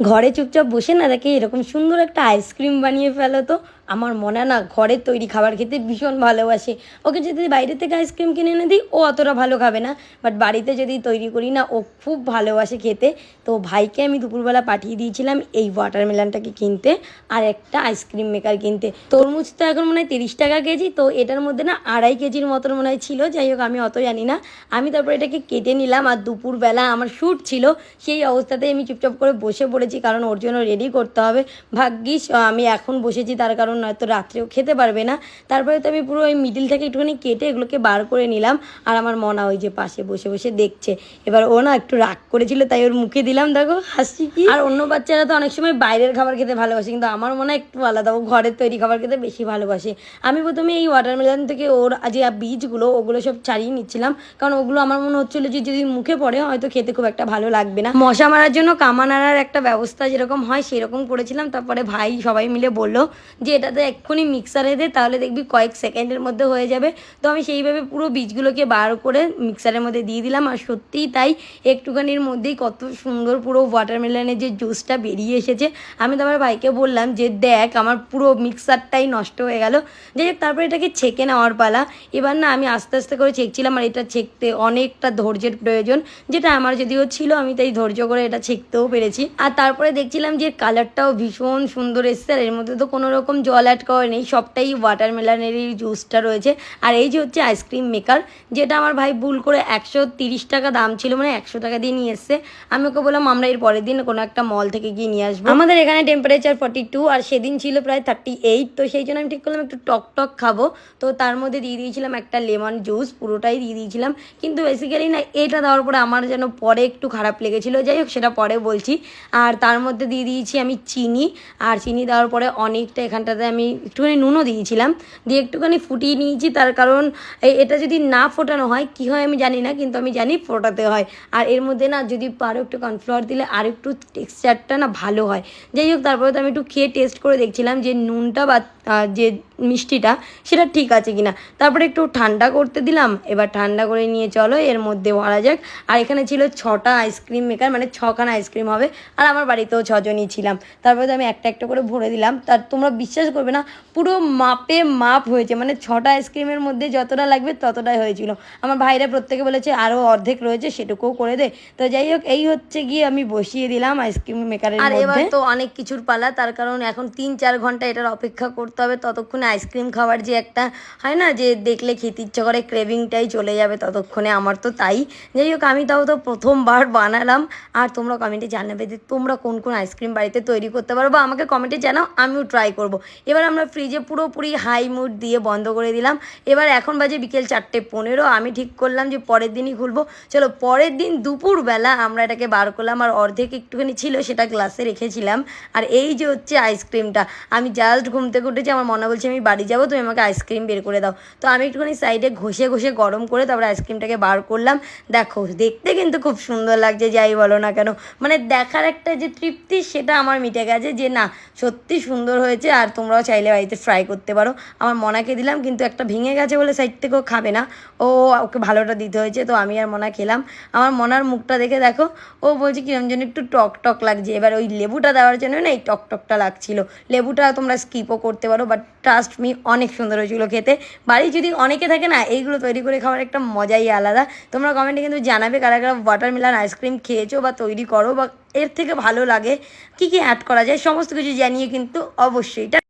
ঘরে চুপচাপ বসে না দেখে এরকম সুন্দর একটা আইসক্রিম বানিয়ে ফেলো তো। আমার মনে না ঘরের তৈরি খাবার খেতে ভীষণ ভালোবাসে। ওকে যদি বাইরে থেকে আইসক্রিম কিনে এনে দিই, ও অতটা ভালো খাবে না। বাট বাড়িতে যদি তৈরি করি না, ও খুব ভালোবাসে খেতে। তো ভাইকে আমি দুপুরবেলা পাঠিয়ে দিয়েছিলাম এই ওয়াটারমেলনটাকে কিনতে আর একটা আইসক্রিম মেকার কিনতে। তরমুজ তো এখন মনে হয় তিরিশ টাকা কেজি, তো এটার মধ্যে না আড়াই কেজির মতন মনে হয় ছিল। যাই হোক, আমি অত জানি না। আমি তারপর এটাকে কেটে নিলাম আর দুপুরবেলা আমার শ্যুট ছিল। সেই অবস্থাতে আমি চুপচাপ করে বসে পড়েছি, কারণ ওর জন্য রেডি করতে হবে। ভাগ্যিস আমি এখন বসেছি, তার কারণ নয়তো রাত্রেও খেতে পারবে না। তারপরে তো আমি পুরো ওই মিডিল থেকে একটুখানি কেটে এগুলোকে বার করে নিলাম। আর আমার মনা ওই যে পাশে বসে বসে দেখছে। এবার ও না একটু রাগ করেছিল, তাই ওর মুখে দিলাম, দেখো, হাসি কি। আর অন্য বাচ্চারা তো অনেক সময় বাইরের খাবার খেতে ভালোবাসে, কিন্তু আমার মনে হয় একটু আলাদা। ও ঘরের তৈরি খাবার খেতে বেশি ভালোবাসে। আমি প্রথমে এই ওয়াটারমেলন থেকে ওর যে বীজগুলো, ওগুলো সব ছাড়িয়ে নিচ্ছিলাম। কারণ ওগুলো আমার মনে হচ্ছিল যে যদি মুখে পড়ে, হয়তো খেতে খুব একটা ভালো লাগবে না। মশা মারার জন্য কামান আনার একটা ব্যবস্থা যেরকম হয়, সেরকম করেছিলাম। তারপরে ভাই সবাই মিলে বলল যে এটাতে এক্ষুনি মিক্সারে দে, তাহলে দেখবি কয়েক সেকেন্ডের মধ্যে হয়ে যাবে। তো আমি সেইভাবে পুরো বীজগুলোকে বার করে মিক্সারের মধ্যে দিয়ে দিলাম। আর সত্যিই তাই একটুখানির মধ্যেই কত সুন্দর পুরো ওয়াটারমেলনের যে জুসটা বেরিয়ে এসেছে। আমি তো আমার ভাইকে বললাম যে, দেখ, আমার পুরো মিক্সারটাই নষ্ট হয়ে গেল। যাই হোক, তারপরে এটাকে ছেঁকে নেওয়ার পালা। এবার না, আমি আস্তে আস্তে করে ছেঁকছিলাম, আর এটা ছেঁকতে অনেকটা ধৈর্যের প্রয়োজন। যেটা আমার যদিও ছিল, আমি তাই ধৈর্য করে এটা ছেঁকতেও পেরেছি। আর তারপরে দেখছিলাম যে কালারটাও ভীষণ সুন্দর এসছে, আর এর মধ্যে তো কোনো রকম জল অ্যাড করা নেই, সবটাই ওয়াটারমেলনেরই জুসটা রয়েছে। আর এই যে হচ্ছে আইসক্রিম মেকার যেটা আমার ভাই ভুল করে একশো তিরিশ টাকা দাম ছিল মানে একশো টাকা দিয়ে নিয়ে এসছে। আমি ওকে বললাম, আমরা এর পরের দিন কোনো একটা মল থেকে গিয়ে নিয়ে আসব। আমাদের এখানে টেম্পারেচার ফর্টি টু আর সেদিন ছিল প্রায় থার্টি এইট তো সেই জন্য আমি ঠিক করলাম একটু টক টক খাব। তো তার মধ্যে দিয়ে দিয়েছিলাম একটা লেমন জুস পুরোটাই দিয়ে দিয়েছিলাম। কিন্তু বেসিক্যালি না, এটা দেওয়ার পরে আমার যেন পরে একটু খারাপ লেগেছিলো। যাই হোক, সেটা পরে বলছি। আর তার মধ্যে দিয়ে দিয়েছি আমি চিনি। আর চিনি দেওয়ার পরে অনেকটা এখানটাতে আমি একটুখানি নুনও দিয়েছিলাম, দিয়ে একটুখানি ফুটিয়ে নিয়েছি, তার কারণ এটা যদি না ফোটানো হয়, কি হয় আমি জানি না, কিন্তু আমি জানি ফোটাতে হয়। আর এর মধ্যে না যদি পারো একটু কর্নফ্লাওয়ার দিলে আর একটু টেক্সচারটা না ভালো হয়। যাই হোক, তারপরে তো আমি একটু খেয়ে টেস্ট করে দেখছিলাম যে নুনটা বা যে মিষ্টিটা সেটা ঠিক আছে কিনা। তারপরে একটু ঠান্ডা করতে দিলাম এবার ঠান্ডা করে নিয়ে চলো এর মধ্যে ভরা যাক। আর এখানে ছিল ছটা আইসক্রিম মেকার মানে ছখানা আইসক্রিম হবে আর আমার বাড়িতেও ছজনই ছিলাম। তারপরে তো আমি একটা একটা করে ভরে দিলাম। তার তোমরা বিশ্বাস করবে না পুরো মাপে মাপ হয়েছে মানে ছটা আইসক্রিমের মধ্যে যতটা লাগবে ততটাই হয়েছিল। আমার ভাইরা প্রত্যেকে বলেছে আরও অর্ধেক রয়েছে সেটুকুও করে দে। তো যাই হোক এই হচ্ছে গিয়ে আমি বসিয়ে দিলাম আইসক্রিম মেকারের আর এবার তো অনেক কিছুর পালা তার কারণ এখন তিন চার ঘণ্টা এটার অপেক্ষা করতে হবে ততক্ষণে আইসক্রিম খাওয়ার যে একটা, হয় না, যে দেখলে খেতে ইচ্ছে করে ক্রেভিংটাই চলে যাবে ততক্ষণে, আমার তো তাই। যাই হোক, আমি তাও তো প্রথমবার বানালাম। আর তোমরা কমেন্টে জানাবে যে তোমরা কোন কোন আইসক্রিম বাড়িতে তৈরি করতে পারো বা আমাকে কমেন্টে জানাও, আমিও ট্রাই করব। এবার আমরা ফ্রিজে পুরোপুরি হাই মুড দিয়ে বন্ধ করে দিলাম। এবার এখন বাজে বিকেল চারটে পনেরো। আমি ঠিক করলাম যে পরের দিনই খুলবো। চলো, পরের দিন দুপুরবেলা আমরা এটাকে বার করলাম। আর অর্ধেক একটুখানি ছিল, সেটা গ্লাসে রেখেছিলাম। আর এই যে হচ্ছে আইসক্রিমটা, আমি জাস্ট ঘুম থেকে উঠেছি, আমার মনে বলছে আমি বাড়ি যাব, তুমি আমাকে আইসক্রিম বের করে দাও। তো আমি একটুখানি সাইডে ঘষে ঘষে গরম করে তারপরে আইসক্রিমটাকে বার করলাম। দেখো, দেখতে কিন্তু খুব সুন্দর লাগছে, যাই বলো না কেন। মানে দেখার একটা যে তৃপ্তি, সেটা আমার মিটে গেছে যে না, সত্যি সুন্দর হয়েছে আর তোমরাও চাইলে বাড়িতে ফ্রাই করতে পারো। আমার মনাকে দিলাম, কিন্তু একটা ভেঙে গেছে বলে সাইড থেকেও খাবে না। ও ওকে ভালোটা দিতে হয়েছে, তো আমি আর মনা খেলাম। আমার মনার মুখটা দেখে দেখো, ও বলছে কিরম যেন একটু টক টক লাগছে। এবার ওই লেবুটা দেওয়ার জন্য না এই টক টকটা লাগছিল। লেবুটা তোমরা স্কিপও করতে পারো বাট ট্রাস্ট মি অনেক সুন্দর হয়েছিল খেতে। বাড়ি যদি অনেকে থাকে না, এইগুলো তৈরি করে খাওয়ার একটা মজাই আলাদা। তোমরা কমেন্টে কিন্তু জানাবে কারা কারা ওয়াটারমেলন আইসক্রিম খেয়েছো বা তৈরি করো বা এর থেকে ভালো লাগে, কি কি অ্যাড করা যায়, সমস্ত কিছু জানিয়ে কিন্তু অবশ্যই।